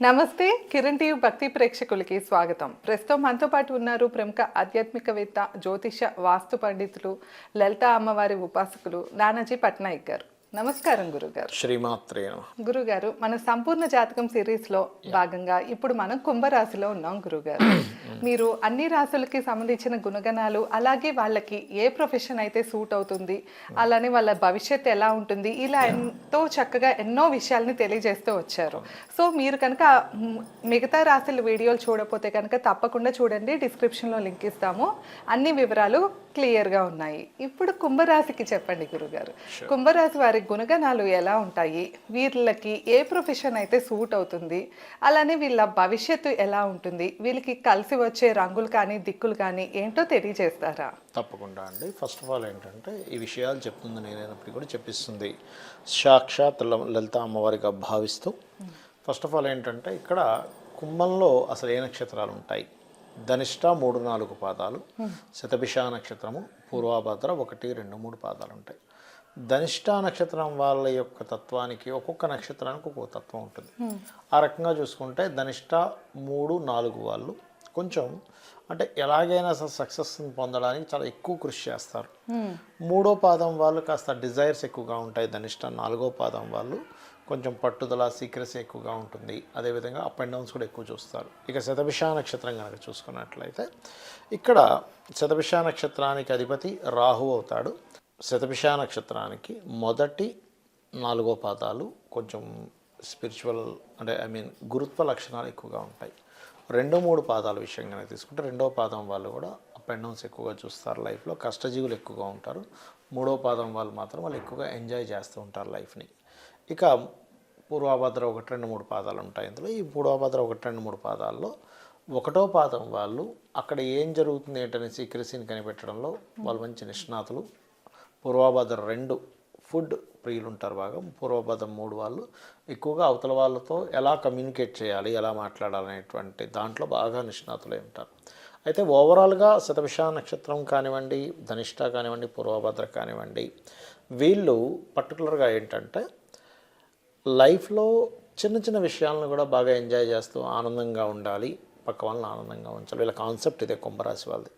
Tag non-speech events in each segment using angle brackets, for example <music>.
నమస్తే కిరణ్ టీవీ భక్తి ప్రేక్షకులకి స్వాగతం. ప్రస్తుతం మనతో పాటు ఉన్నారు ప్రముఖ ఆధ్యాత్మికవేత్త జ్యోతిష వాస్తు పండితులు లలిత అమ్మవారి ఉపాసకులు నానాజీ పట్నాయక్ గారు. నమస్కారం గురుగారు. శ్రీమాత్రే. గురుగారు మన సంపూర్ణ జాతకం సిరీస్లో భాగంగా ఇప్పుడు మనం కుంభరాశిలో ఉన్నాం గురుగారు. <clears throat> మీరు అన్ని రాశులకి సంబంధించిన గుణగణాలు అలాగే వాళ్ళకి ఏ ప్రొఫెషన్ అయితే సూట్ అవుతుంది అలానే వాళ్ళ భవిష్యత్తు ఎలా ఉంటుంది ఇలా ఎంతో చక్కగా ఎన్నో విషయాల్ని తెలియజేస్తూ వచ్చారు. సో మీరు కనుక మిగతా రాశుల వీడియోలు చూడకపోతే కనుక తప్పకుండా చూడండి డిస్క్రిప్షన్లో లింక్ ఇస్తాము. అన్ని వివరాలు క్లియర్గా ఉన్నాయి. ఇప్పుడు కుంభరాశికి చెప్పండి గురుగారు. కుంభరాశి వారి గుణగణాలు ఎలా ఉంటాయి? వీళ్ళకి ఏ ప్రొఫెషన్ అయితే సూట్ అవుతుంది? అలానే వీళ్ళ భవిష్యత్తు ఎలా ఉంటుంది? వీళ్ళకి కలిసి వచ్చే రంగులు కానీ దిక్కులు కానీ ఏంటో తెలియజేస్తారా? తప్పకుండా అండి. ఫస్ట్ ఆఫ్ ఆల్ ఏంటంటే ఈ విషయాలు చెప్తుంది నేనైనప్పటికీ కూడా చెప్పిస్తుంది. సాక్షాత్ లలిత అమ్మవారిగా భావిస్తూ. ఫస్ట్ ఆఫ్ ఆల్ ఏంటంటే ఇక్కడ కుంభంలో అసలు ఏ నక్షత్రాలు ఉంటాయి? ధనిష్ట మూడు నాలుగు పాదాలు శతభిష నక్షత్రము పూర్వాభద్ర ఒకటి రెండు మూడు పాదాలు ఉంటాయి. ధనిష్ట నక్షత్రం వాళ్ళ యొక్క తత్వానికి ఒక్కొక్క నక్షత్రానికి ఒక్కొక్క తత్వం ఉంటుంది. ఆ రకంగా చూసుకుంటే ధనిష్ట మూడు నాలుగు వాళ్ళు కొంచెం అంటే ఎలాగైనా సక్సెస్ పొందడానికి చాలా ఎక్కువ కృషి చేస్తారు. మూడో పాదం వాళ్ళు కాస్త డిజైర్స్ ఎక్కువగా ఉంటాయి ధనిష్ట. నాలుగో పాదం వాళ్ళు కొంచెం పట్టుదల సీక్రెసీ ఎక్కువగా ఉంటుంది. అదేవిధంగా అప్ అండ్ డౌన్స్ కూడా ఎక్కువ చూస్తారు. ఇక శతభిష నక్షత్రం కనుక చూసుకున్నట్లయితే ఇక్కడ శతభిష నక్షత్రానికి అధిపతి రాహు అవుతాడు. శతభిష నక్షత్రానికి మొదటి నాలుగో పాదాలు కొంచెం స్పిరిచువల్ అంటే ఐ మీన్ గురుత్వ లక్షణాలు ఎక్కువగా ఉంటాయి. రెండో మూడు పాదాల విషయం కనుక తీసుకుంటే రెండో పాదం వాళ్ళు కూడా అప్ అండ్ డౌన్స్ ఎక్కువగా చూస్తారు లైఫ్లో కష్టజీవులు ఎక్కువగా ఉంటారు. మూడో పాదం వాళ్ళు మాత్రం వాళ్ళు ఎక్కువగా ఎంజాయ్ చేస్తూ ఉంటారు లైఫ్ని ఇక పూర్వాభద్ర ఒకటి రెండు మూడు పాదాలు ఉంటాయి ఇందులో. ఈ పూర్వాభద్ర ఒకటి రెండు మూడు పాదాల్లో ఒకటో పాదం వాళ్ళు అక్కడ ఏం జరుగుతుంది ఏంటనే సీక్రసీని కనిపెట్టడంలో వాళ్ళు మంచి నిష్ణాతులు. పూర్వభద్ర రెండు ఫుడ్ ప్రియులు ఉంటారు బాగా. పూర్వభద్ర మూడు వాళ్ళు ఎక్కువగా అవతల వాళ్ళతో ఎలా కమ్యూనికేట్ చేయాలి ఎలా మాట్లాడాలనేటువంటి దాంట్లో బాగా నిష్ణాతులై ఉంటారు. అయితే ఓవరాల్గా శతభిష నక్షత్రం కానివ్వండి ధనిష్ట కానివ్వండి పూర్వభద్ర కానివ్వండి వీళ్ళు పర్టికులర్గా ఏంటంటే లైఫ్లో చిన్న చిన్న విషయాలను కూడా బాగా ఎంజాయ్ చేస్తూ ఆనందంగా ఉండాలి. పక్క వాళ్ళని ఆనందంగా ఉంచాలి. వీళ్ళ కాన్సెప్ట్ ఇదే కుంభరాశి వాళ్ళది.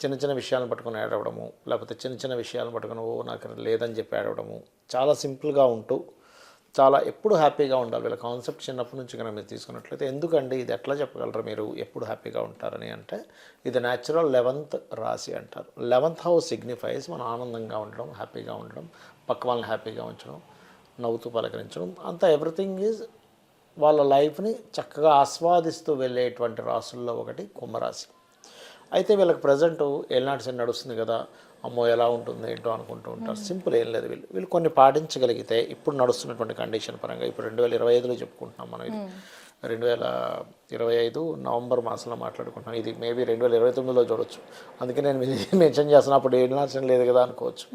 చిన్న చిన్న విషయాలను పట్టుకొని ఏడవడము లేకపోతే చిన్న చిన్న విషయాలను పట్టుకుని ఓ నాకు లేదని చెప్పి ఏడవడము చాలా సింపుల్గా ఉంటూ చాలా ఎప్పుడు హ్యాపీగా ఉండాలి. వీళ్ళ కాన్సెప్ట్ చిన్నప్పటి నుంచి కనుక మీరు తీసుకున్నట్లయితే ఎందుకండి ఇది ఎట్లా చెప్పగలరు మీరు? ఎప్పుడు హ్యాపీగా ఉంటారని అంటే ఇది న్యాచురల్ లెవెంత్ రాశి అంటారు. లెవెంత్ హౌస్ సిగ్నిఫైస్ మనం ఆనందంగా ఉండడం హ్యాపీగా ఉండడం పక్క వాళ్ళని హ్యాపీగా ఉంచడం నవ్వుతూ పలకరించడం. అంతా ఎవ్రీథింగ్ ఈజ్ వాళ్ళ లైఫ్ని చక్కగా ఆస్వాదిస్తూ వెళ్ళేటువంటి రాసుల్లో ఒకటి కుంభరాశి. అయితే వీళ్ళకి ప్రజెంట్ ఏళ్ళనాటి శని నడుస్తుంది కదా అమ్మో ఎలా ఉంటుంది ఏంటో అనుకుంటూ ఉంటారు. సింపుల్ ఏం లేదు వీళ్ళు. వీళ్ళు కొన్ని పాటించగలిగితే ఇప్పుడు నడుస్తున్నటువంటి కండిషన్ పరంగా ఇప్పుడు రెండు వేల ఇరవై ఐదులో చెప్పుకుంటున్నాం మనం ఇది. రెండు వేల ఇరవై ఐదు నవంబర్ మాసంలో మాట్లాడుకుంటున్నాం. ఇది మేబీ రెండు వేల ఇరవై తొమ్మిదిలో చూడొచ్చు. అందుకే నేను మెన్షన్ చేస్తున్నా అప్పుడు శని లేదు కదా అనుకోవచ్చు.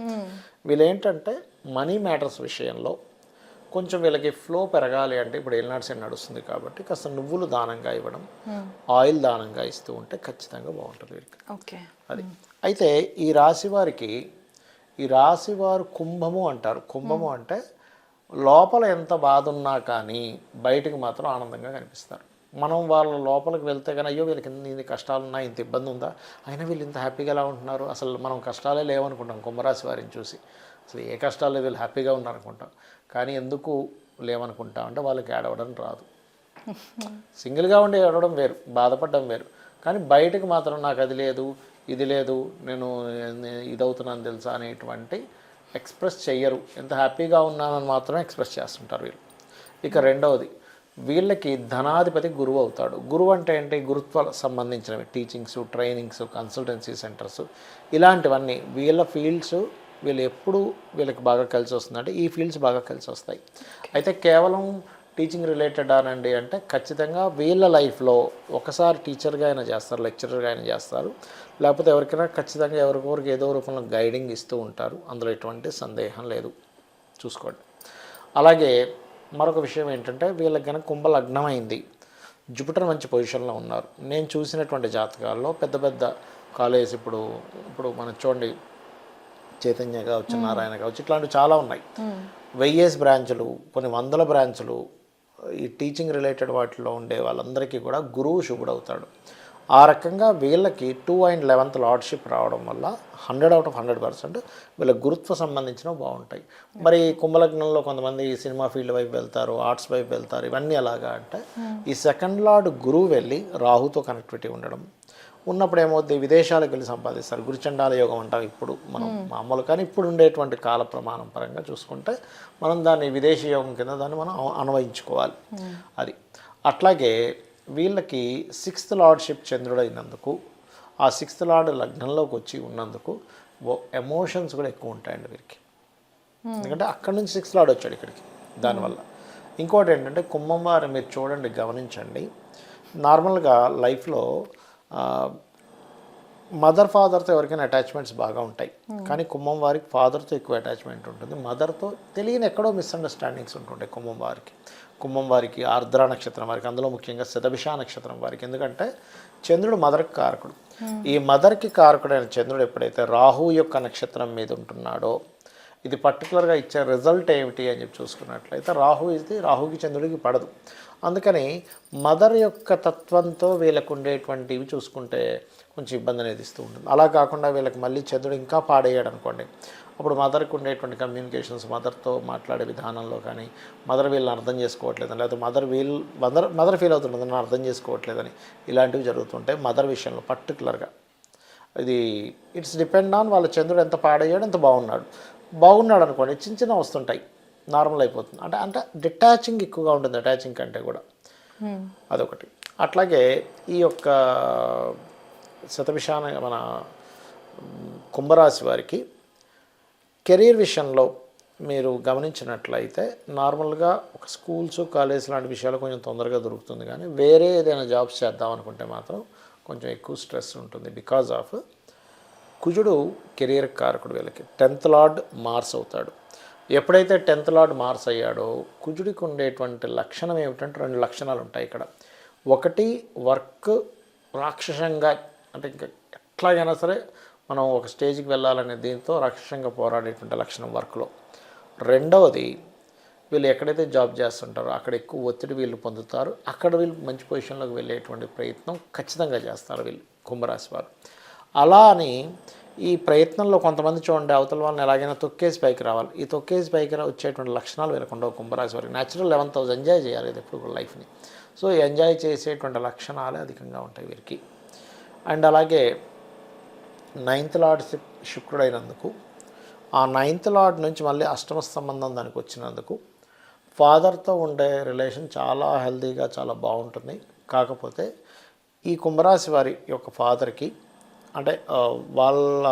వీళ్ళు ఏంటంటే మనీ మ్యాటర్స్ విషయంలో కొంచెం వీళ్ళకి ఫ్లో పెరగాలి అంటే ఇప్పుడు ఏలినాడు సైడ్ నడుస్తుంది కాబట్టి కాస్త నువ్వులు దానంగా ఇవ్వడం ఆయిల్ దానంగా ఇస్తూ ఉంటే ఖచ్చితంగా బాగుంటుంది వీరికి. ఓకే. అది. అయితే ఈ రాశి వారికి ఈ రాశి వారు కుంభము అంటారు. కుంభము అంటే లోపల ఎంత బాధ ఉన్నా కానీ బయటికి మాత్రం ఆనందంగా కనిపిస్తారు. మనం వాళ్ళ లోపలికి వెళ్తే కానీ అయ్యో వీళ్ళకి ఇన్ని ఇన్ని కష్టాలు ఉన్నాయి ఇంత ఇబ్బంది ఉందా? అయినా వీళ్ళు ఇంత హ్యాపీగా ఎలా ఉంటున్నారు? అసలు మనం కష్టాలే లేవనుకుంటాం కుంభరాశి వారిని చూసి. అసలు ఏ కష్టాలు వీళ్ళు హ్యాపీగా ఉన్నారనుకుంటాం. కానీ ఎందుకు లేవనుకుంటా అంటే వాళ్ళకి ఏడవడం రాదు. సింగిల్గా ఉండి ఏడవడం వేరు బాధపడడం వేరు. కానీ బయటకు మాత్రం నాకు అది లేదు ఇది లేదు నేను ఇదవుతున్నాను తెలుసా అనేటువంటి ఎక్స్ప్రెస్ చెయ్యరు. ఎంత హ్యాపీగా ఉన్నానని మాత్రమే ఎక్స్ప్రెస్ చేస్తుంటారు వీళ్ళు. ఇక రెండవది వీళ్ళకి ధనాధిపతి గురువు అవుతాడు. గురువు అంటే ఏంటి? గురుత్వ సంబంధించినవి టీచింగ్స్ ట్రైనింగ్స్ కన్సల్టెన్సీ సెంటర్స్ ఇలాంటివన్నీ వీళ్ళ ఫీల్డ్స్ వీళ్ళు ఎప్పుడు వీళ్ళకి బాగా కలిసి వస్తుందంటే ఈ ఫీల్డ్స్ బాగా కలిసి వస్తాయి. అయితే కేవలం టీచింగ్ రిలేటెడ్ అనండి అంటే ఖచ్చితంగా వీళ్ళ లైఫ్లో ఒకసారి టీచర్గా అయినా చేస్తారు లెక్చరర్గా అయినా చేస్తారు. లేకపోతే ఎవరికైనా ఖచ్చితంగా ఎవరికొరికి ఏదో రూపంలో గైడింగ్ ఇస్తూ ఉంటారు. అందులో ఎటువంటి సందేహం లేదు. చూసుకోండి. అలాగే మరొక విషయం ఏంటంటే వీళ్ళకి కనుక కుంభ లగ్నమైంది జూపిటర్ మంచి పొజిషన్లో ఉన్నారు. నేను చూసినటువంటి జాతకాల్లో పెద్ద పెద్ద కాలేజ్ ఇప్పుడు ఇప్పుడు మనం చూడండి చైతన్య కావచ్చు నారాయణ కావచ్చు ఇట్లాంటివి చాలా ఉన్నాయి. వెయ్యేసి బ్రాంచులు కొన్ని వందల బ్రాంచులు ఈ టీచింగ్ రిలేటెడ్ వాటిలో ఉండే వాళ్ళందరికీ కూడా గురువు శుభుడవుతాడు. ఆ రకంగా వీళ్ళకి టూ అండ్ లెవెన్త్ లార్డ్షిప్ రావడం వల్ల hundred out of hundred percent వీళ్ళ గురుత్వ సంబంధించినవి బాగుంటాయి. మరి కుంభలగ్నంలో కొంతమంది సినిమా ఫీల్డ్ వైపు వెళ్తారు ఆర్ట్స్ వైపు వెళ్తారు ఇవన్నీ ఎలాగా అంటే ఈ సెకండ్ లార్డ్ గురువు వెళ్ళి రాహుతో కనెక్టివిటీ ఉండడం ఉన్నప్పుడు ఏమవుద్ది విదేశాలకు వెళ్ళి సంపాదిస్తారు. గురుచండాల యోగం అంటాం ఇప్పుడు మనం మామూలు. కానీ ఇప్పుడు ఉండేటువంటి కాల ప్రమాణం పరంగా చూసుకుంటే మనం దాన్ని విదేశీ యోగం కింద దాన్ని మనం అను- అన్వయించుకోవాలి. అది. అట్లాగే వీళ్ళకి సిక్స్త్ లార్డ్షిప్ చంద్రుడైనందుకు ఆ సిక్స్త్ లార్డ్ లగ్నంలోకి వచ్చి ఉన్నందుకు ఎమోషన్స్ కూడా ఎక్కువ ఉంటాయండి వీరికి. ఎందుకంటే అక్కడ నుంచి సిక్స్త్ లార్డ్ వచ్చాడు ఇక్కడికి దానివల్ల. ఇంకోటి ఏంటంటే కుంభం వారు మీరు చూడండి గమనించండి. నార్మల్గా లైఫ్లో మదర్ ఫాదర్తో ఎవరికైనా అటాచ్మెంట్స్ బాగా ఉంటాయి. కానీ కుంభం వారికి ఫాదర్తో ఎక్కువ అటాచ్మెంట్ ఉంటుంది. మదర్తో తెలియని ఎక్కడో మిస్అండర్స్టాండింగ్స్ ఉంటుంటాయి కుంభం వారికి. కుంభం వారికి ఆర్ద్ర నక్షత్రం వారికి అందులో ముఖ్యంగా శతభిష నక్షత్రం వారికి. ఎందుకంటే చంద్రుడు మదర్కి కారకుడు. ఈ మదర్కి కారకుడైన చంద్రుడు ఎప్పుడైతే రాహు యొక్క నక్షత్రం మీద ఉంటున్నాడో ఇది పర్టికులర్గా ఇచ్చే రిజల్ట్ ఏమిటి అని చెప్పి చూసుకున్నట్లయితే రాహు ఇది రాహుకి చంద్రుడికి పడదు. అందుకని మదర్ యొక్క తత్వంతో వీళ్ళకు ఉండేటువంటివి చూసుకుంటే కొంచెం ఇబ్బంది అనేది ఇస్తూ ఉంటుంది. అలా కాకుండా వీళ్ళకి మళ్ళీ చంద్రుడు ఇంకా పాడేయాడు అనుకోండి. అప్పుడు మదర్కి ఉండేటువంటి కమ్యూనికేషన్స్ మదర్తో మాట్లాడే విధానంలో కానీ మదర్ వీళ్ళని అర్థం చేసుకోవట్లేదని లేకపోతే మదర్ వీళ్ళు మదర్ మదర్ ఫీల్ అవుతుంది నన్ను అర్థం చేసుకోవట్లేదని ఇలాంటివి జరుగుతుంటాయి మదర్ విషయంలో పర్టికులర్గా ఇది ఇట్స్ డిపెండ్ ఆన్ వాళ్ళ చంద్రుడు ఎంత పాడయ్యాడు ఎంత బాగున్నాడు. బాగున్నాడు అనుకోండి చిన్న చిన్న వస్తుంటాయి. నార్మల్ అయిపోతుంది. అంటే అంటే డిటాచింగ్ ఎక్కువగా ఉంటుంది అటాచింగ్ కంటే కూడా. అదొకటి. అట్లాగే ఈ యొక్క శతభిషాన మన కుంభరాశి వారికి కెరీర్ విషయంలో మీరు గమనించినట్లయితే నార్మల్గా ఒక స్కూల్స్ కాలేజ్ లాంటి విషయాలు కొంచెం తొందరగా దొరుకుతుంది. కానీ వేరే ఏదైనా జాబ్స్ చేద్దాం అనుకుంటే మాత్రం కొంచెం ఎక్కువ స్ట్రెస్ ఉంటుంది. బికాజ్ ఆఫ్ కుజుడు కెరీర్ కారకుడు వీళ్ళకి. టెన్త్ లార్డ్ మార్స్ అవుతాడు. ఎప్పుడైతే టెన్త్ లార్డ్ మార్స్ అయ్యాడో కుజుడికి ఉండేటువంటి లక్షణం ఏమిటంటే రెండు లక్షణాలు ఉంటాయి ఇక్కడ. ఒకటి వర్క్ రాక్షసంగా అంటే ఇంకా ఎట్లాగైనా సరే మనం ఒక స్టేజ్కి వెళ్ళాలనే దీంతో రాక్షసంగా పోరాడేటువంటి లక్షణం వర్క్లో. రెండవది వీళ్ళు ఎక్కడైతే జాబ్ చేస్తుంటారో అక్కడ ఎక్కువ ఒత్తిడి వీళ్ళు పొందుతారు. అక్కడ వీళ్ళు మంచి పొజిషన్లోకి వెళ్ళేటువంటి ప్రయత్నం ఖచ్చితంగా చేస్తారు వీళ్ళు కుంభరాశి వారు. అలా అని ఈ ప్రయత్నంలో కొంతమంది చూడండి అవతల వాళ్ళని ఎలాగైనా తొక్కేసి పైకి రావాలి. ఈ తొక్కేసి పైకి వచ్చేటువంటి లక్షణాలు వీళ్ళకు కుంభరాశి వారికి. న్యాచురల్ లెవెన్ థౌసండ్ ఎంజాయ్ చేయాలి ఇది ఎప్పుడు కూడా లైఫ్ని సో ఎంజాయ్ చేసేటువంటి లక్షణాలే అధికంగా ఉంటాయి వీరికి. అండ్ అలాగే నైన్త్ లార్డ్ శుక్రుడైనందుకు ఆ నైన్త్ లార్డ్ నుంచి మళ్ళీ అష్టమ సంబంధం దానికి వచ్చినందుకు ఫాదర్తో ఉండే రిలేషన్ చాలా హెల్తీగా చాలా బాగుంటుంది. కాకపోతే ఈ కుంభరాశి వారి యొక్క ఫాదర్కి అంటే వాళ్ళ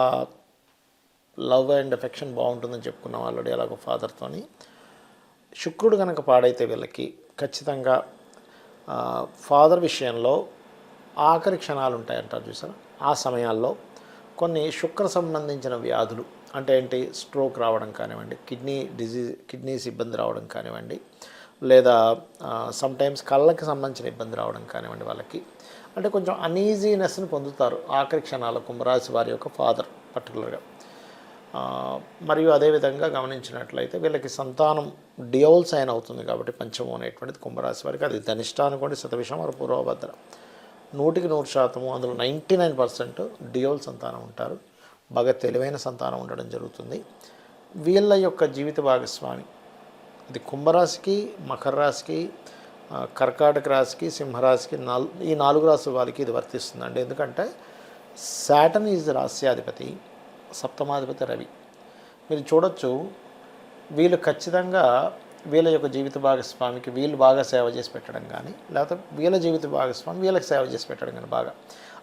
లవ్ అండ్ ఎఫెక్షన్ బాగుంటుందని చెప్పుకున్నాం ఆల్రెడీ అలాగో ఫాదర్తోని. శుక్రుడు కనుక పాడైతే వీళ్ళకి ఖచ్చితంగా ఫాదర్ విషయంలో ఆఖరి క్షణాలు ఉంటాయంటారు చూసారా? ఆ సమయాల్లో కొన్ని శుక్ర సంబంధించిన వ్యాధులు అంటే ఏంటి? స్ట్రోక్ రావడం కానివ్వండి కిడ్నీ డిజీజ్ కిడ్నీస్ ఇబ్బంది రావడం కానివ్వండి లేదా సమ్టైమ్స్ కళ్ళకి సంబంధించిన ఇబ్బంది రావడం కానివ్వండి వాళ్ళకి అంటే కొంచెం అనీజీనెస్ని పొందుతారు ఆఖరి క్షణాల కుంభరాశి వారి యొక్క ఫాదర్ పర్టికులర్గా మరియు అదేవిధంగా గమనించినట్లయితే వీళ్ళకి సంతానం డియోల్ సైన్ అవుతుంది కాబట్టి పంచమం అనేటువంటిది కుంభరాశి వారికి. అది ధనిష్ట అనుకోండి శతవిషం వారు పూర్వభద్ర. నూటికి నూరు శాతము అందులో నైంటీ నైన్ పర్సెంట్ డియోల్ సంతానం ఉంటారు. బాగా తెలివైన సంతానం ఉండడం జరుగుతుంది. వీళ్ళ యొక్క జీవిత భాగస్వామి ఇది కుంభరాశికి మకర రాశికి కర్కాటక రాశికి సింహరాశికి నాలుగు ఈ నాలుగు రాశుల వాళ్ళకి ఇది వర్తిస్తుందండి. ఎందుకంటే శాటన్ ఈజ్ రాస్యాధిపతి సప్తమాధిపతి రవి. మీరు చూడొచ్చు వీళ్ళు ఖచ్చితంగా వీళ్ళ యొక్క జీవిత భాగస్వామికి వీళ్ళు బాగా సేవ చేసి పెట్టడం కానీ లేకపోతే వీళ్ళ జీవిత భాగస్వామి వీళ్ళకి సేవ చేసి పెట్టడం కానీ బాగా.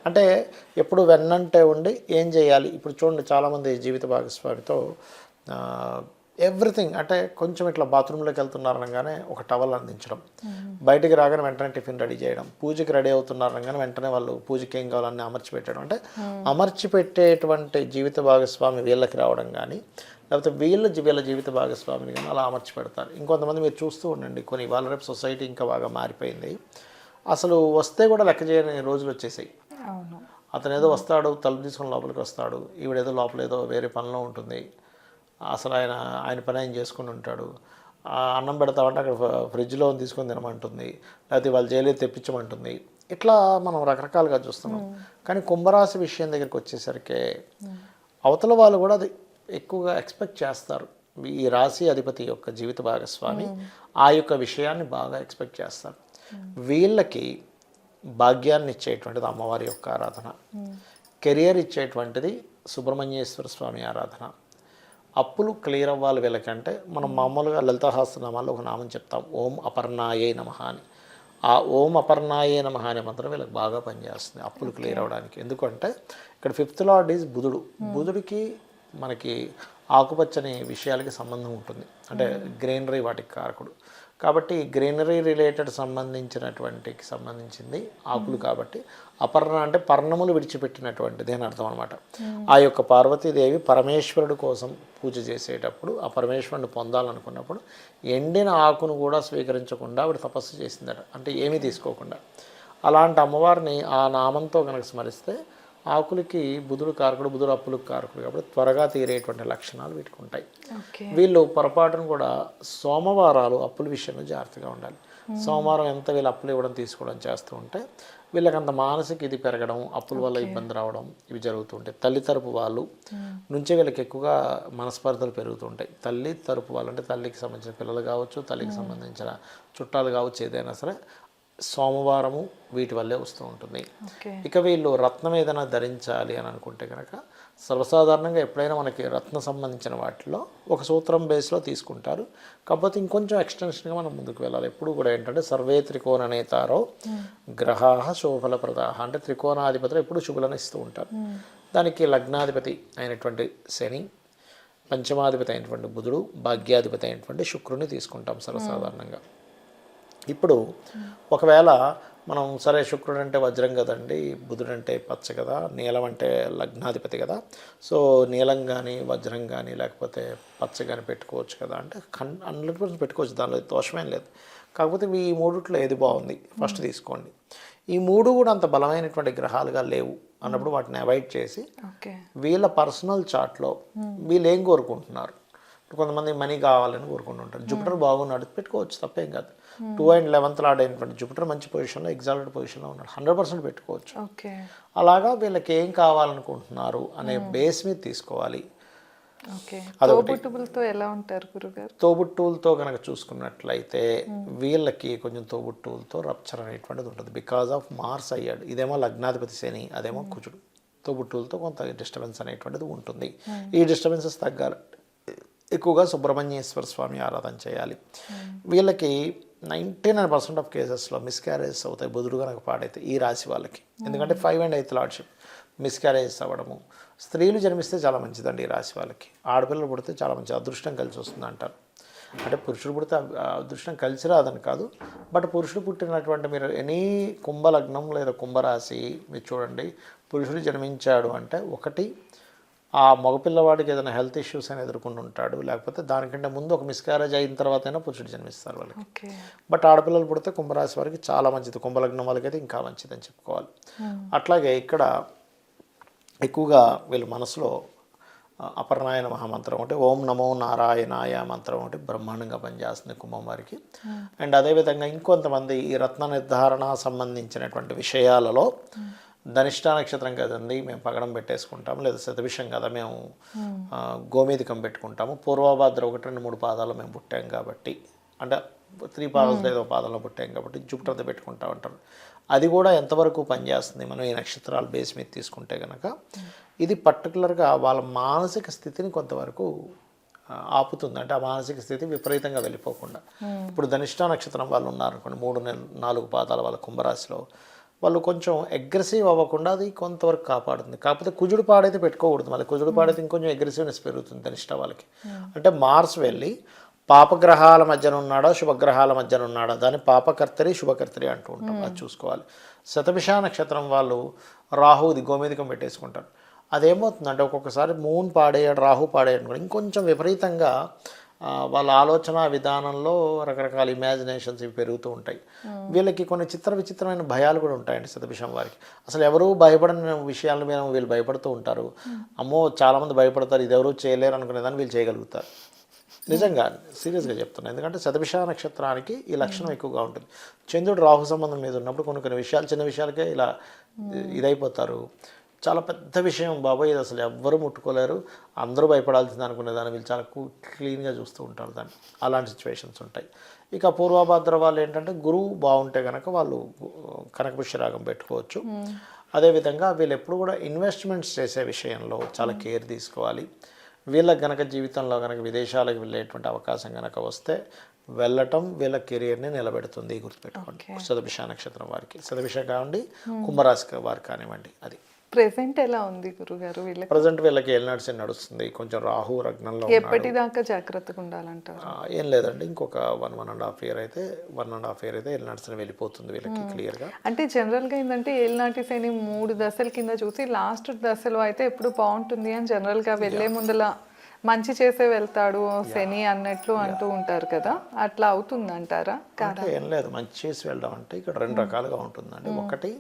అంటే ఎప్పుడు వెన్నంటే ఉండి ఏం చేయాలి? ఇప్పుడు చూడండి చాలామంది జీవిత భాగస్వామితో ఎవ్రీథింగ్ అంటే కొంచెం ఇట్లా బాత్రూంలోకి వెళ్తున్నారనగానే ఒక టవల్ అందించడం. బయటికి రాగానే వెంటనే టిఫిన్ రెడీ చేయడం. పూజకి రెడీ అవుతున్నారనగానే వెంటనే వాళ్ళు పూజకి ఏం కావాలన్నీ అమర్చి పెట్టడం అంటే అమర్చి పెట్టేటువంటి జీవిత భాగస్వామి వీళ్ళకి రావడం కానీ లేకపోతే వీళ్ళ వీళ్ళ జీవిత భాగస్వామిని కానీ అలా అమర్చి పెడతారు ఇంకొంతమంది మీరు చూస్తూ ఉండండి. కొన్ని వాళ్ళ రేపు సొసైటీ ఇంకా బాగా మారిపోయింది. అసలు వస్తే కూడా లెక్క చేయని రోజులు వచ్చేసాయి. అతను ఏదో వస్తాడు తలుపు తీసుకొని లోపలికి వస్తాడు. ఈవిడేదో లోపల ఏదో వేరే పనిలో ఉంటుంది. అసలు ఆయన ఆయన పని ఆయన చేసుకుని ఉంటాడు. అన్నం పెడతామంటే అక్కడ ఫ్రిడ్జ్లో తీసుకొని తినమంటుంది. లేకపోతే వాళ్ళు జైలు తెప్పించమంటుంది. ఇట్లా మనం రకరకాలుగా చూస్తున్నాం. కానీ కుంభరాశి విషయం దగ్గరికి వచ్చేసరికి అవతల వాళ్ళు కూడా అది ఎక్కువగా ఎక్స్పెక్ట్ చేస్తారు. ఈ రాశి అధిపతి యొక్క జీవిత భాగస్వామి ఆ యొక్క విషయాన్ని బాగా ఎక్స్పెక్ట్ చేస్తారు. వీళ్ళకి భాగ్యాన్ని ఇచ్చేటువంటిది అమ్మవారి యొక్క ఆరాధన. కెరియర్ ఇచ్చేటువంటిది సుబ్రహ్మణ్యేశ్వర స్వామి ఆరాధన. అప్పులు క్లియర్ అవ్వాలి వీళ్ళకంటే మనం మామూలుగా లలితహాస్త్రనామాల్లో ఒక నామం చెప్తాం. ఓం అపర్ణాయే నమ అని. ఆ ఓం అపర్ణాయే నమ అనే మంత్రం వీళ్ళకి బాగా పనిచేస్తుంది అప్పులు క్లియర్ అవ్వడానికి. ఎందుకంటే ఇక్కడ ఫిఫ్త్ లార్డ్ ఈజ్ బుధుడు. బుధుడికి మనకి ఆకుపచ్చని విషయాలకి సంబంధం ఉంటుంది. అంటే గ్రీనరీ వాటికి కారకుడు. కాబట్టి గ్రీనరీ రిలేటెడ్ సంబంధించినటువంటికి సంబంధించింది ఆకులు కాబట్టి అపర్ణ అంటే పర్ణములు విడిచిపెట్టినటువంటిది అని అర్థం అనమాట ఆ యొక్క పార్వతీదేవి పరమేశ్వరుడు కోసం పూజ చేసేటప్పుడు ఆ పరమేశ్వరుని పొందాలనుకున్నప్పుడు ఎండిన ఆకును కూడా స్వీకరించకుండా ఆవిడ తపస్సు చేసిందట. అంటే ఏమీ తీసుకోకుండా. అలాంటి అమ్మవారిని ఆ నామంతో కనుక స్మరిస్తే ఆకులకి బుధుడు కారకుడు బుధుడు అప్పులకు కారకుడు కాబట్టి త్వరగా తీరేటువంటి లక్షణాలు వీటికి ఉంటాయి. వీళ్ళు పొరపాటును కూడా సోమవారాలు అప్పుల విషయంలో జాగ్రత్తగా ఉండాలి. సోమవారం ఎంత వీళ్ళు అప్పులు ఇవ్వడం తీసుకోవడం చేస్తూ ఉంటే వీళ్ళకి అంత మానసిక ఇది పెరగడం అప్పుల వల్ల ఇబ్బంది రావడం ఇవి జరుగుతుంటాయి తల్లి తరపు వాళ్ళు నుంచే వీళ్ళకి ఎక్కువగా మనస్పర్ధలు పెరుగుతుంటాయి తల్లి తరపు వాళ్ళు అంటే తల్లికి సంబంధించిన పిల్లలు కావచ్చు తల్లికి సంబంధించిన చుట్టాలు కావచ్చు ఏదైనా సరే సోమవారము వీటి వల్లే వస్తూ ఉంటుంది. ఇక వీళ్ళు రత్నం ఏదైనా ధరించాలి అని అనుకుంటే కనుక సర్వసాధారణంగా ఎప్పుడైనా మనకి రత్న సంబంధించిన వాటిలో ఒక సూత్రం బేస్లో తీసుకుంటారు. కాకపోతే ఇంకొంచెం ఎక్స్టెన్షన్గా మనం ముందుకు వెళ్ళాలి. ఎప్పుడు కూడా ఏంటంటే సర్వే త్రికోణ నేతారో గ్రహా శోభల ప్రదాహ అంటే త్రికోణాధిపతులు ఎప్పుడు శుభలను ఇస్తూ ఉంటారు. దానికి లగ్నాధిపతి అయినటువంటి శని పంచమాధిపతి అయినటువంటి బుధుడు భాగ్యాధిపతి అయినటువంటి శుక్రుని తీసుకుంటాం సర్వసాధారణంగా. ఇప్పుడు ఒకవేళ మనం సరే శుక్రుడు అంటే వజ్రం కదండి బుధుడు అంటే పచ్చ కదా నీలం అంటే లగ్నాధిపతి కదా సో నీలం కానీ వజ్రం కానీ లేకపోతే పచ్చ కానీ పెట్టుకోవచ్చు కదా అంటే హన్ హండ్రెడ్ పర్సెంట్ పెట్టుకోవచ్చు దానిలో దోషమేం లేదు. కాకపోతే మీ ఈ మూడిట్లో ఏది బాగుంది? ఫస్ట్ తీసుకోండి. ఈ మూడు కూడా అంత బలమైనటువంటి గ్రహాలుగా లేవు అన్నప్పుడు వాటిని అవాయిడ్ చేసి వీళ్ళ పర్సనల్ చార్ట్లో వీళ్ళు ఏం కోరుకుంటున్నారు? కొంతమంది మనీ కావాలని కోరుకుంటుంటారు జూపిటర్ బాగున్నాడు పెట్టుకోవచ్చు తప్పేం కాదు. టూ అండ్ లెవెన్త్ ఆడైనటువంటి జూపిటర్ మంచి పొజిషన్లో ఎగ్జాల్టెడ్ పొజిషన్లో ఉన్నాడు. హండ్రెడ్ పర్సెంట్ పెట్టుకోవచ్చు. ఓకే. అలాగా వీళ్ళకి ఏం కావాలనుకుంటున్నారు అనే బేస్ మీద తీసుకోవాలి. తోబుట్టువులతో ఎలా ఉంటారు గురుగారు? తోబుట్టువులతో కనుక చూసుకున్నట్లయితే వీళ్ళకి కొంచెం తోబుట్టువులతో రప్చర్ అనేటువంటిది ఉంటుంది. బికాజ్ ఆఫ్ మార్స్ అయ్యాడు. ఇదేమో లగ్నాధిపతి శని అదేమో కుజుడు. తోబుట్టువులతో కొంత డిస్టర్బెన్స్ అనేటువంటిది ఉంటుంది. ఈ డిస్టర్బెన్సెస్ తగ్గాలి. ఎక్కువగా సుబ్రహ్మణ్యేశ్వర స్వామి ఆరాధన చేయాలి. వీళ్ళకి నైంటీ నైన్ పర్సెంట్ ఆఫ్ కేసెస్లో మిస్క్యారేజెస్ అవుతాయి. బుధుడు కనుక పాడైతే ఈ రాశి వాళ్ళకి. ఎందుకంటే five and eighth lordship miscarriages అవ్వడము. స్త్రీలు జన్మిస్తే చాలా మంచిదండి ఈ రాశి వాళ్ళకి. ఆడపిల్లలు పుడితే చాలా మంచి అదృష్టం కలిసి వస్తుంది అంటారు. అంటే పురుషుడు పుడితే అదృష్టం కలిసి రాదని కాదు. బట్ పురుషుడు పుట్టినటువంటి మీరు ఎనీ కుంభలగ్నం లేదా కుంభరాశి మీరు చూడండి. పురుషుడు జన్మించాడు అంటే ఒకటి ఆ మగపిల్లవాడికి ఏదైనా హెల్త్ ఇష్యూస్ అని ఎదుర్కొని ఉంటాడు లేకపోతే దానికంటే ముందు ఒక మిస్క్యారేజ్ అయిన తర్వాత అయినా పురుషుడు జన్మిస్తారు వాళ్ళకి. బట్ ఆడపిల్లలు పుడితే కుంభరాశి వారికి చాలా మంచిది. కుంభలగ్నం వాళ్ళకి అయితే ఇంకా మంచిది అని చెప్పుకోవాలి అట్లాగే ఇక్కడ ఎక్కువగా వీళ్ళ మనసులో అపర్ణాయన మహామంత్రం ఒకటి ఓం నమో నారాయణాయ మంత్రం ఒకటి బ్రహ్మాండంగా పనిచేస్తుంది కుంభం వారికి. అండ్ అదేవిధంగా ఇంకొంతమంది ఈ రత్న నిర్ధారణ సంబంధించినటువంటి విషయాలలో ధనిష్ట నక్షత్రం కదండి మేము పగడం పెట్టేసుకుంటాము లేదా శతభిషం కదా మేము గోమేధికం పెట్టుకుంటాము. పూర్వభాద్ర ఒకటి రెండు మూడు పాదాలు మేము పుట్టాం కాబట్టి అంటే త్రీ పాదాలు ఏదో పాదంలో పుట్టాం కాబట్టి జుపిటర్తో పెట్టుకుంటా ఉంటారు. అది కూడా ఎంతవరకు పనిచేస్తుంది మనం ఈ నక్షత్రాల బేస్ మీద తీసుకుంటే కనుక ఇది పర్టికులర్గా వాళ్ళ మానసిక స్థితిని కొంతవరకు ఆపుతుంది. అంటే ఆ మానసిక స్థితి విపరీతంగా వెళ్ళిపోకుండా. ఇప్పుడు ధనిష్ట నక్షత్రం వాళ్ళు ఉన్నారనుకోండి మూడు నెలలు నాలుగు పాదాల వాళ్ళ కుంభరాశిలో వాళ్ళు కొంచెం అగ్రెసివ్ అవ్వకుండా అది కొంతవరకు కాపాడుతుంది. కాకపోతే కుజుడు పాడైతే పెట్టుకోకూడదు. మళ్ళీ కుజుడు పాడైతే ఇంకొంచెం అగ్రెసివ్నెస్ పెరుగుతుంది ధనిష్ట వాళ్ళకి. అంటే మార్స్ వెళ్ళి పాపగ్రహాల మధ్యన ఉన్నాడా శుభగ్రహాల మధ్యన ఉన్నాడా? దాన్ని పాపకర్తరి శుభకర్తరి అంటూ ఉంటాం. అది చూసుకోవాలి. శతభిష నక్షత్రం వాళ్ళు రాహుది గోమేధికం పెట్టేసుకుంటారు. అదేమవుతుందంటే ఒక్కొక్కసారి మూన్ పాడేయడు రాహు పాడేయడు కూడా. ఇంకొంచెం విపరీతంగా వాళ్ళ ఆలోచన విధానంలో రకరకాల ఇమాజినేషన్స్ ఇవి పెరుగుతూ ఉంటాయి. వీళ్ళకి కొన్ని చిత్ర విచిత్రమైన భయాలు కూడా ఉంటాయండి సతభిషం వారికి. అసలు ఎవరు భయపడని విషయాల మీద వీళ్ళు భయపడుతూ ఉంటారు. అమ్మో చాలామంది భయపడతారు ఇది ఎవరు చేయలేరు అనుకునేదాన్ని వీళ్ళు చేయగలుగుతారు. నిజంగా సీరియస్గా చెప్తున్నాను ఎందుకంటే శతభిష నక్షత్రానికి ఈ లక్షణం ఎక్కువగా ఉంటుంది. చంద్రుడు రాహు సంబంధం మీద ఉన్నప్పుడు కొన్ని కొన్ని విషయాలు చిన్న విషయాలకే ఇలా ఇదైపోతారు. చాలా పెద్ద విషయం బాబాయ్ ఇది అసలు ఎవ్వరు ముట్టుకోలేరు. అందరూ భయపడాల్సింది అనుకునే దాన్ని వీళ్ళు చాలా కూ క్లీన్గా చూస్తూ ఉంటారు దాన్ని. అలాంటి సిచ్యువేషన్స్ ఉంటాయి. ఇక పూర్వభద్ర వాళ్ళు ఏంటంటే గురువు బాగుంటే కనుక వాళ్ళు కనకపుష్యరాగం పెట్టుకోవచ్చు. అదేవిధంగా వీళ్ళు ఎప్పుడు కూడా ఇన్వెస్ట్మెంట్స్ చేసే విషయంలో చాలా కేర్ తీసుకోవాలి. వీళ్ళకి గనక జీవితంలో గనక విదేశాలకు వెళ్ళేటువంటి అవకాశం గనక వస్తే వెళ్ళటం వీళ్ళ కెరియర్ని నిలబెడుతుంది గుర్తుపెట్టుకోండి. శతభిష నక్షత్రం వారికి. శతభిష కావండి కుంభరాశి వారికి కానివ్వండి అది. ప్రెసెంట్ ఎలా ఉంది గురుగారు వీళ్ళకి? ప్రజెంట్ వీళ్ళకి ఏలినాడ్స్ నడుస్తుంది. కొంచెం రాహు రగ్నంలో. ఎప్పటిదాకా జాగ్రత్తగా ఉండాలంటారు? ఏం లేదండి. ఇంకొక one one and half year అయితే వన్ అండ్ హాఫ్ ఇయర్ అయితే ఏలినాడ్స్ వెళ్ళిపోతుంది వీళ్ళకి క్లియర్గా. అంటే జనరల్గా ఏంటంటే ఏలినాటి శని మూడు దశల కింద చూసి లాస్ట్ దశలో అయితే ఎప్పుడు బాగుంటుంది అని జనరల్గా వెళ్ళే ముందల మంచి చేసే వెళ్తాడు శని అన్నట్లు అంటూ ఉంటారు కదా. అట్లా అవుతుంది అంటారా అంటే ఏం లేదు. మంచి చేసి వెళ్ళడం అంటే ఇక్కడ రెండు రకాలుగా ఉంటుందండి. ఒకటి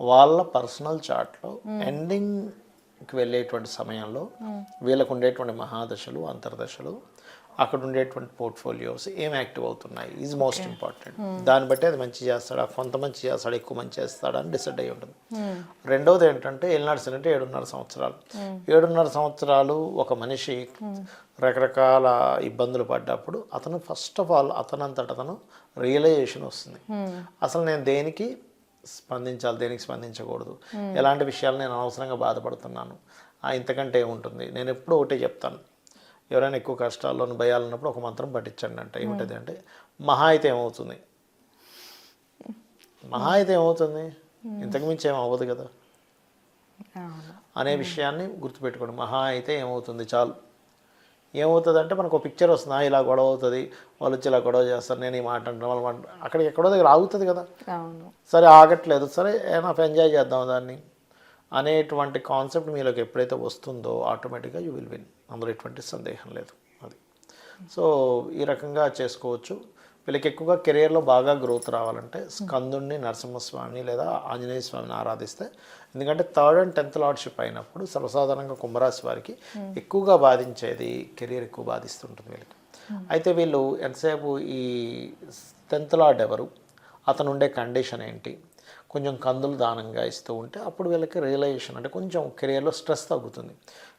వాళ్ళ పర్సనల్ చార్ట్లో ఎండింగ్కి వెళ్ళేటువంటి సమయంలో వీళ్ళకు ఉండేటువంటి మహాదశలు అంతర్దశలు అక్కడ ఉండేటువంటి పోర్ట్ఫోలియోస్ ఏం యాక్టివ్ అవుతున్నాయి? ఈజ్ మోస్ట్ ఇంపార్టెంట్ దాన్ని బట్టి అది మంచి చేస్తాడా? కొంత మంచి చేస్తాడా? ఎక్కువ మంచి చేస్తాడా? అని డిసైడ్ అయి ఉంటుంది. రెండవది ఏంటంటే ఏళ్ళనాడు అంటే ఏడున్నర సంవత్సరాలు. ఏడున్నర సంవత్సరాలు ఒక మనిషి రకరకాల ఇబ్బందులు పడ్డప్పుడు అతను ఫస్ట్ ఆఫ్ ఆల్ అతనంతట అతను రియలైజేషన్ వస్తుంది. అసలు నేను దేనికి స్పందించాలి దేనికి స్పందించకూడదు. ఎలాంటి విషయాలు నేను అనవసరంగా బాధపడుతున్నాను. ఇంతకంటే ఏముంటుంది? నేను ఎప్పుడూ ఒకటే చెప్తాను. ఎవరైనా ఎక్కువ కష్టాల్లో భయాలు ఉన్నప్పుడు ఒక మంత్రం పట్టించండి అంటే. ఏమిటది అంటే మహా అయితే ఏమవుతుంది? మహా అయితే ఏమవుతుంది? ఇంతకు మించి ఏం అవ్వదు కదా. అనే విషయాన్ని గుర్తుపెట్టుకోండి. మహా అయితే ఏమవుతుంది? చాలు. ఏమవుతుంది అంటే మనకు ఒక పిక్చర్ వస్తుంది "ఆ, ఇలా గొడవ అవుతుంది వాళ్ళు వచ్చి ఇలా గొడవ చేస్తారు నేను ఈ మాట అంటాను వాళ్ళు మాట అక్కడికి ఎక్కడో దగ్గర ఆగుతుంది కదా. సరే ఆగట్లేదు. సరే ఏమైనా ఎంజాయ్ చేద్దాం దాన్ని. అనేటువంటి కాన్సెప్ట్ మీలోకి ఎప్పుడైతే వస్తుందో ఆటోమేటిక్గా యూ విల్ విన్ అందులో ఎటువంటి సందేహం లేదు. అది. సో ఈ రకంగా చేసుకోవచ్చు. వీళ్ళకి ఎక్కువగా కెరియర్లో బాగా గ్రోత్ రావాలంటే స్కందుణ్ణి నరసింహస్వామిని లేదా ఆంజనేయ స్వామిని ఆరాధిస్తే. ఎందుకంటే థర్డ్ అండ్ టెన్త్ లార్డ్షిప్ అయినప్పుడు సర్వసాధారణంగా కుంభరాశి వారికి ఎక్కువగా బాధించేది కెరియర్ ఎక్కువ బాధిస్తుంటుంది వీళ్ళకి. అయితే వీళ్ళు ఎంతసేపు ఈ టెన్త్ లార్డ్ ఎవరు? అతను ఉండే కండిషన్ ఏంటి? కొంచెం కందులు దానంగా ఇస్తూ ఉంటే అప్పుడు వీళ్ళకి రియలైజేషన్ అంటే కొంచెం కెరియర్లో స్ట్రెస్ తగ్గుతుంది.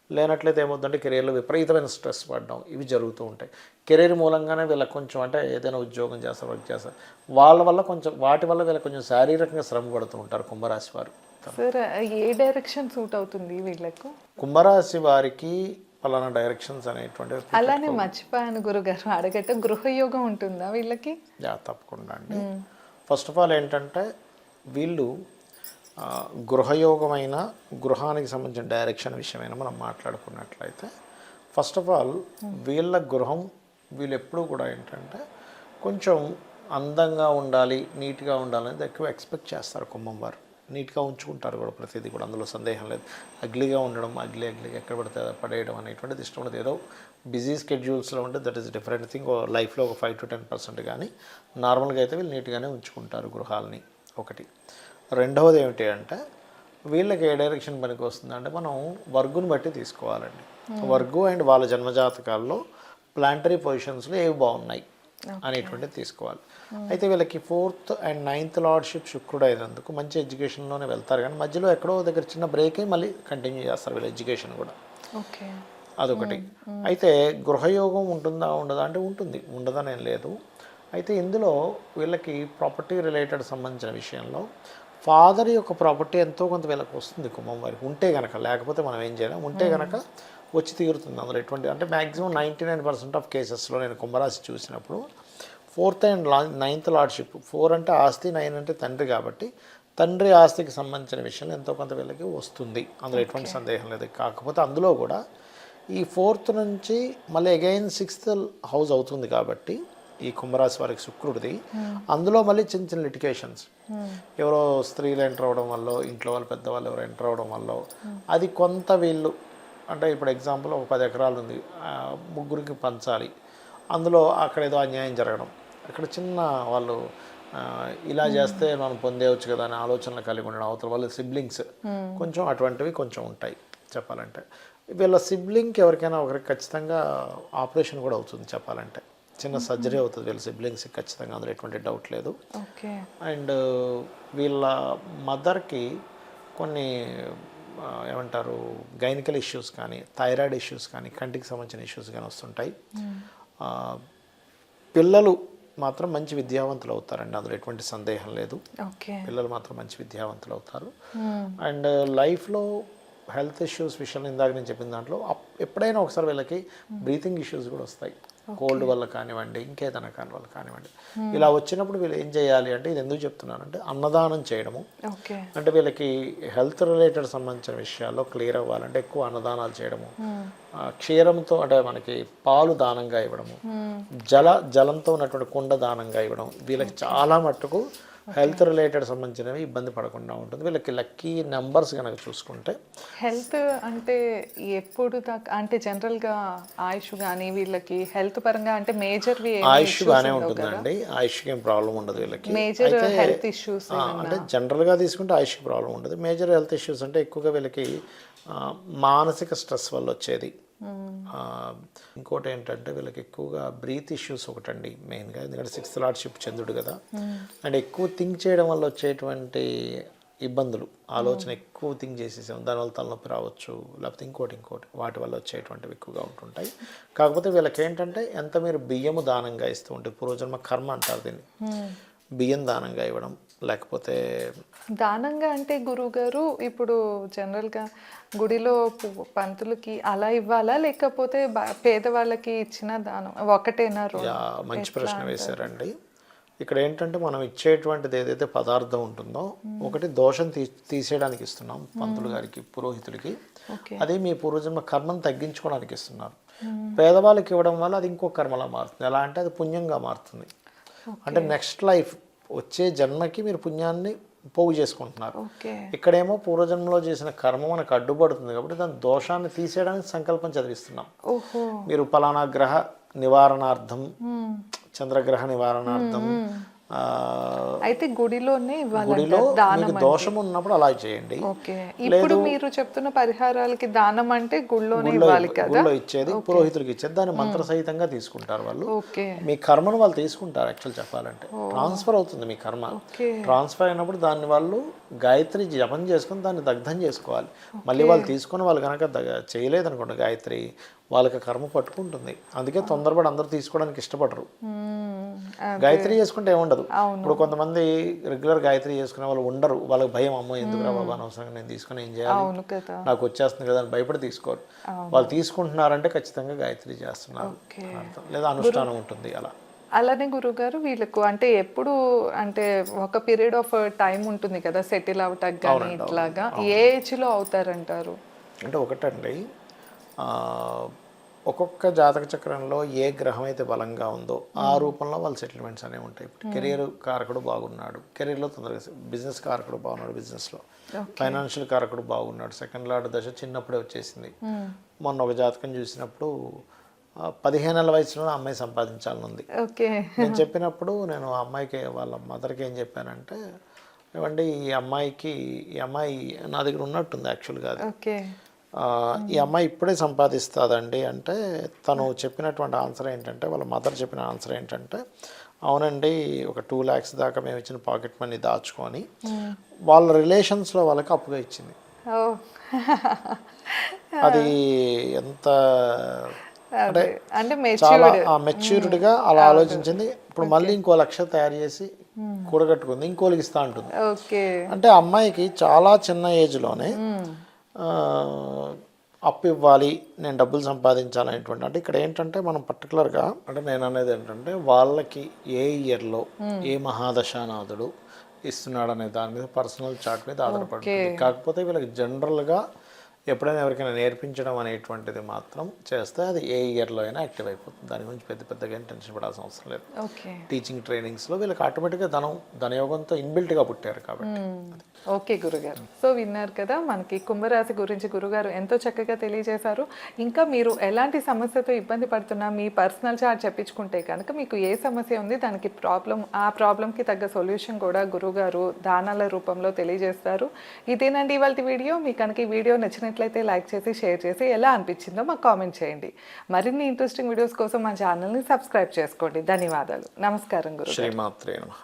లేనట్లయితే ఏమవుతుందంటే కెరియర్లో విపరీతమైన స్ట్రెస్ పడడం ఇవి జరుగుతూ ఉంటాయి. కెరీర్ మూలంగానే వీళ్ళకి కొంచెం అంటే ఏదైనా ఉద్యోగం చేస్తారు వర్క్ చేస్తారు వాళ్ళ వల్ల కొంచెం వాటి వల్ల వీళ్ళకి కొంచెం శారీరకంగా శ్రమ పడుతూ ఉంటారు కుంభరాశి వారు. సార్ ఏ డైరెక్షన్ సూట్ అవుతుంది వీళ్ళకు? కుంభరాశి వారికి పలానా డైరెక్షన్స్ అనేటువంటివి అలానే మర్చిపోయాను గురుగారు అడగట గృహయోగం ఉంటుందా వీళ్ళకి? తప్పకుండా అండి. ఫస్ట్ ఆఫ్ ఆల్ ఏంటంటే వీళ్ళు గృహయోగమైన గృహానికి సంబంధించిన డైరెక్షన్ విషయమైన మనం మాట్లాడుకున్నట్లయితే ఫస్ట్ ఆఫ్ ఆల్ వీళ్ళ గృహం వీళ్ళు ఎప్పుడూ కూడా ఏంటంటే కొంచెం అందంగా ఉండాలి నీట్గా ఉండాలనేది ఎక్కువ ఎక్స్పెక్ట్ చేస్తారు కుంభం వారు. నీట్గా ఉంచుకుంటారు కూడా ప్రతిదీ కూడా అందులో సందేహం లేదు. అగ్లీగా ఉండడం అగ్లీ అగ్లీగా ఎక్కడ పడితే పడేయడం అనేటువంటిది ఇష్టం ఉండదు. ఏదో బిజీ స్కెడ్యూల్స్లో ఉంటే దట్ ఈస్ డిఫరెంట్ థింగ్ లైఫ్లో ఒక ఫైవ్ టు టెన్ పర్సెంట్ కానీ నార్మల్గా అయితే వీళ్ళు నీట్గానే ఉంచుకుంటారు గృహాలని ఒకటి. రెండవది ఏమిటి అంటే వీళ్ళకి ఏ డైరెక్షన్ పనికి వస్తుంది అంటే మనం వర్గుని బట్టి తీసుకోవాలండి. వర్గు అండ్ వాళ్ళ జన్మజాతకాల్లో ప్లాంటరీ పొజిషన్స్లో ఏవి బాగున్నాయి అనేటువంటిది తీసుకోవాలి. అయితే వీళ్ళకి ఫోర్త్ అండ్ నైన్త్ లార్డ్షిప్ శుక్రుడు అయినందుకు మంచి ఎడ్యుకేషన్లోనే వెళ్తారు. కానీ మధ్యలో ఎక్కడో దగ్గర చిన్న బ్రేక్ మళ్ళీ కంటిన్యూ చేస్తారు వీళ్ళ ఎడ్యుకేషన్ కూడా. ఓకే అదొకటి. అయితే గృహయోగం ఉంటుందా ఉండదా అంటే ఉంటుంది. ఉండదని లేదు. అయితే ఇందులో వీళ్ళకి ప్రాపర్టీ రిలేటెడ్ సంబంధించిన విషయంలో ఫాదర్ యొక్క ప్రాపర్టీ ఎంతో కొంత వీళ్ళకి వస్తుంది కుటుంబం వారికి ఉంటే కనుక లేకపోతే మనం ఏం చేయలేం. ఉంటే కనుక వచ్చి తీరుతుంది అందులో ఎటువంటి అంటే maximum ninety nine percent of కేసెస్లో నేను కుంభరాశి చూసినప్పుడు ఫోర్త్ అండ్ లా నైన్త్ లార్డ్షిప్ ఫోర్ అంటే ఆస్తి నైన్ అంటే తండ్రి కాబట్టి తండ్రి ఆస్తికి సంబంధించిన విషయంలో ఎంతో కొంత వీళ్ళకి వస్తుంది. అందులో ఎటువంటి సందేహం లేదు. కాకపోతే అందులో కూడా ఈ ఫోర్త్ నుంచి మళ్ళీ అగైన్ సిక్స్త్ హౌస్ అవుతుంది కాబట్టి ఈ కుంభరాశి వారికి శుక్రుడిది. అందులో మళ్ళీ చిన్న చిన్న లిటికేషన్స్. ఎవరో స్త్రీలు ఎంటర్ అవ్వడం వల్ల ఇంట్లో వాళ్ళు పెద్దవాళ్ళు ఎవరో ఎంటర్ అవడం వల్ల. అది కొంత వీళ్ళు. అంటే ఇప్పుడు ఎగ్జాంపుల్ ఒక పది ఎకరాలు ఉంది. ముగ్గురికి పంచాలి. అందులో అక్కడ ఏదో అన్యాయం జరగడం. అక్కడ చిన్న వాళ్ళు ఇలా చేస్తే మనం పొందేవచ్చు కదా అనే ఆలోచనలు కలిగి ఉండడం. అవతల వాళ్ళ సిబ్లింగ్స్ కొంచెం అటువంటివి కొంచెం ఉంటాయి చెప్పాలంటే. వీళ్ళ సిబ్లింగ్కి ఎవరికైనా ఒకరికి ఖచ్చితంగా ఆపరేషన్ కూడా అవుతుంది చెప్పాలంటే. చిన్న సర్జరీ అవుతుంది. వీళ్ళ సిబ్లింగ్స్కి ఖచ్చితంగా అందులో ఎటువంటి డౌట్ లేదు. ఓకే. అండ్ వీళ్ళ మదర్కి కొన్ని ఏమంటారు గైనికల్ ఇష్యూస్ కానీ థైరాయిడ్ ఇష్యూస్ కానీ కంటికి సంబంధించిన ఇష్యూస్ కానీ వస్తుంటాయి. పిల్లలు మాత్రం మంచి విద్యావంతులు అవుతారండి. అందులో ఎటువంటి సందేహం లేదు. ఓకే. పిల్లలు మాత్రం మంచి విద్యావంతులు అవుతారు. అండ్ లైఫ్లో హెల్త్ ఇష్యూస్ విషయంలో ఇందాక నేను చెప్పిన దాంట్లో ఎప్పుడైనా ఒకసారి వీళ్ళకి బ్రీతింగ్ ఇష్యూస్ కూడా వస్తాయి. కోల్డ్ వల్ల కానివ్వండి ఇంకేదైనా కాని వల్ల కానివ్వండి. ఇలా వచ్చినప్పుడు వీళ్ళు ఏం చేయాలి అంటే ఇది ఎందుకు చెప్తున్నానంటే అన్నదానం చేయడము. అంటే వీళ్ళకి హెల్త్ రిలేటెడ్ సంబంధించిన విషయాల్లో క్లియర్ అవ్వాలంటే ఎక్కువ అన్నదానాలు చేయడము. ఆ, క్షీరంతో అంటే మనకి పాలు దానంగా ఇవ్వడము. జల జలంతో ఉన్నటువంటి కుండ దానంగా ఇవ్వడం. వీళ్ళకి చాలా మట్టుకు హెల్త్ రిలేటెడ్ సంబంధించినవి ఇబ్బంది పడకుండా ఉంటుంది. వీళ్ళకి లక్కీ నెంబర్స్ కనుక చూసుకుంటే. హెల్త్ అంటే ఎప్పుడు దాకా అంటే జనరల్గా ఆయుష్ కానీ వీళ్ళకి హెల్త్ పరంగా అంటే మేజర్వి ఆయుష్ బాగానే ఉంటుందండి. ఆయుష్కి ఏం ప్రాబ్లం ఉండదు వీళ్ళకి. మేజర్ హెల్త్ ఇష్యూస్ అంటే జనరల్గా తీసుకుంటే ఆయుష్కి ప్రాబ్లం ఉండదు. మేజర్ హెల్త్ ఇష్యూస్ అంటే ఎక్కువగా వీళ్ళకి మానసిక స్ట్రెస్ వల్ల వచ్చేది. ఇంకోటి ఏంటంటే వీళ్ళకి ఎక్కువగా బ్రీత్ ఇష్యూస్ ఒకటండి మెయిన్గా. ఎందుకంటే సిక్స్త్ లార్డ్షిప్ చంద్రుడు కదా. అండ్ ఎక్కువ థింక్ చేయడం వల్ల వచ్చేటువంటి ఇబ్బందులు ఆలోచన ఎక్కువ థింక్ చేసేసాం దానివల్ల తలనొప్పి రావచ్చు లేకపోతే ఇంకోటి ఇంకోటి. వాటి వల్ల వచ్చేటువంటివి ఎక్కువగా ఉంటుంటాయి. కాకపోతే వీళ్ళకి ఏంటంటే ఎంత మీరు బియ్యము దానంగా ఇస్తూ ఉంటుంది పూర్వజన్మ కర్మ అంటారు దీన్ని. బియ్యం దానంగా ఇవ్వడం లేకపోతే దానంగా అంటే గురువు గారు ఇప్పుడు జనరల్గా గుడిలో పంతులకి అలా ఇవ్వాలా? లేకపోతే పేదవాళ్ళకి ఇచ్చిన దానం ఒకటేనా మంచి ప్రశ్న వేశారండి. ఇక్కడ ఏంటంటే మనం ఇచ్చేటువంటిది ఏదైతే పదార్థం ఉంటుందో ఒకటి దోషం తీ తీసేయడానికి ఇస్తున్నాం పంతులు గారికి పురోహితుడికి అది మీ పూర్వజన్మ కర్మను తగ్గించుకోవడానికి ఇస్తున్నారు. పేదవాళ్ళకి ఇవ్వడం వల్ల అది ఇంకో కర్మలా మారుతుంది. ఎలా అంటే అది పుణ్యంగా మారుతుంది. అంటే నెక్స్ట్ లైఫ్ వచ్చే జన్మకి మీరు పుణ్యాన్ని పోగు చేసుకుంటున్నారు. ఇక్కడేమో పూర్వజన్మలో చేసిన కర్మ మనకు అడ్డుపడుతుంది కాబట్టి దాని దోషాన్ని తీసేయడానికి సంకల్పం చదివిస్తున్నాం. మీరు పలానా గ్రహ నివారణార్థం చంద్రగ్రహ నివారణార్థం అయితే గుడిలోనే గుడిలో దోషం ఉన్నప్పుడు అలా చేయండి. ఇప్పుడు మీరు చెప్తున్న పరిహారాలకి దానం అంటే గుళ్ళో ఇవ్వాలి కదా? ఇచ్చేది పురోహితుడికి ఇచ్చేది దాన్ని మంత్ర సహితంగా తీసుకుంటారు వాళ్ళు. మీ కర్మను వాళ్ళు తీసుకుంటారు యాక్చువల్ చెప్పాలంటే. ట్రాన్స్ఫర్ అవుతుంది మీ కర్మ. ట్రాన్స్ఫర్ అయినప్పుడు దాన్ని వాళ్ళు గాయత్రి జపం చేసుకుని దాన్ని దగ్ధం చేసుకోవాలి. మళ్ళీ వాళ్ళు తీసుకొని వాళ్ళు కనుక దగ- చేయలేదనుకోండి గాయత్రి వాళ్ళకి కర్మ పట్టుకుంటుంది. అందుకే తొందరపడి అందరూ తీసుకోవడానికి ఇష్టపడరు. గాయత్రి చేసుకుంటే ఏముండదు. ఇప్పుడు కొంతమంది రెగ్యులర్ గాయత్రి చేసుకునే వాళ్ళు ఉండరు. వాళ్ళకి భయం అమ్మో ఎందుకురా బాబా అనవసరంగా నేను తీసుకుని ఏం చేయాలి? నాకు వచ్చేస్తుంది కదా అని భయపడి తీసుకోరు. వాళ్ళు తీసుకుంటున్నారంటే ఖచ్చితంగా గాయత్రి చేస్తున్నారు అర్థం. లేదా అనుష్ఠానం ఉంటుంది అలా. అలానే గురుగారు వీళ్ళకు అంటే ఎప్పుడు అంటే ఒక పీరియడ్ ఆఫ్ టైం ఉంటుంది కదా సెటిల్ అవటానికి కానీ ఇట్లాగా. ఏ ఏజ్లో అవుతారంటారు? అంటే ఒకటండి. ఒక్కొక్క జాతక చక్రంలో ఏ గ్రహం అయితే బలంగా ఉందో ఆ రూపంలో వాళ్ళ సెటిల్మెంట్స్ అనేవి ఉంటాయి. ఇప్పుడు కెరీర్ కారకుడు బాగున్నాడు. కెరీర్లో తొందరగా బిజినెస్ కారకుడు బాగున్నాడు బిజినెస్లో. ఫైనాన్షియల్ కారకుడు బాగున్నాడు. సెకండ్ లార్డ్ దశ చిన్నప్పుడే వచ్చేసింది. మొన్న ఒక జాతకం చూసినప్పుడు పదిహేనేళ్ళ వయసులో అమ్మాయి సంపాదించాలని ఉంది. ఓకే. నేను చెప్పినప్పుడు నేను ఆ అమ్మాయికి వాళ్ళ మదర్కి ఏం చెప్పానంటే ఏమండి ఈ అమ్మాయికి ఈ అమ్మాయి నా దగ్గర ఉన్నట్టుంది యాక్చువల్గా అది. ఈ అమ్మాయి ఇప్పుడే సంపాదిస్తుందండి అంటే తను చెప్పినటువంటి ఆన్సర్ ఏంటంటే వాళ్ళ మదర్ చెప్పిన ఆన్సర్ ఏంటంటే అవునండి ఒక టూ ల్యాక్స్ దాకా మేము ఇచ్చిన పాకెట్ మనీ దాచుకొని వాళ్ళ రిలేషన్స్లో వాళ్ళకి అప్పుగా ఇచ్చింది. అది <laughs> ఎంత అంటే చాలా మెచ్యూర్డ్ మెచ్యూర్డ్గా అలా ఆలోచించింది. ఇప్పుడు మళ్ళీ ఇంకో లక్ష తయారు చేసి కూడగట్టుకుంది ఇంకోళ్ళకి ఇస్తా ఉంటుంది ఓకే. అంటే అమ్మాయికి చాలా చిన్న ఏజ్లోనే అప్పు ఇవ్వాలి నేను డబ్బులు సంపాదించాలనేటువంటి. అంటే ఇక్కడ ఏంటంటే మనం పర్టికులర్గా అంటే నేను అనేది ఏంటంటే వాళ్ళకి ఏ ఇయర్లో ఏ మహాదశానాథుడు ఇస్తున్నాడు అనే దాని మీద పర్సనల్ చార్ట్ మీద ఆధారపడుతుంది. కాకపోతే వీళ్ళకి జనరల్గా ఎప్పుడైనా ఎవరికైనా నేర్పించడం అనేటువంటిది మాత్రం చేస్తే అది ఏ ఇయర్లో అయినా యాక్టివ్ అయిపోతుంది. దాని గురించి పెద్ద పెద్దగా ఏం టెన్షన్ పడాల్సిన అవసరం లేదు. ఓకే. టీచింగ్ ట్రైనింగ్స్లో వీళ్ళకి ఆటోమేటిక్గా ధనం ధనయోగంతో ఇన్బిల్ట్గా పుట్టారు కాబట్టి. ఓకే గురుగారు. సో విన్నారు కదా మనకి కుంభరాశి గురించి గురుగారు ఎంతో చక్కగా తెలియజేశారు. ఇంకా మీరు ఎలాంటి సమస్యతో ఇబ్బంది పడుతున్నా మీ పర్సనల్ చార్ట్ చెప్పించుకుంటే కనుక మీకు ఏ సమస్య ఉంది దానికి ప్రాబ్లం ఆ ప్రాబ్లంకి తగ్గ సొల్యూషన్ కూడా గురుగారు దానాల రూపంలో తెలియజేస్తారు. ఇదేనండి ఇవాళ వీడియో. మీకు కనుక ఈ వీడియో నచ్చినట్లయితే నచ్చినట్లయితే లైక్ చేసి షేర్ చేసి ఎలా అనిపించిందో మాకు కామెంట్ చేయండి. మరిన్ని ఇంట్రెస్టింగ్ వీడియోస్ కోసం మా ఛానల్ని సబ్స్క్రైబ్ చేసుకోండి. ధన్యవాదాలు. నమస్కారం గురు శ్రీమాత్రే నమః.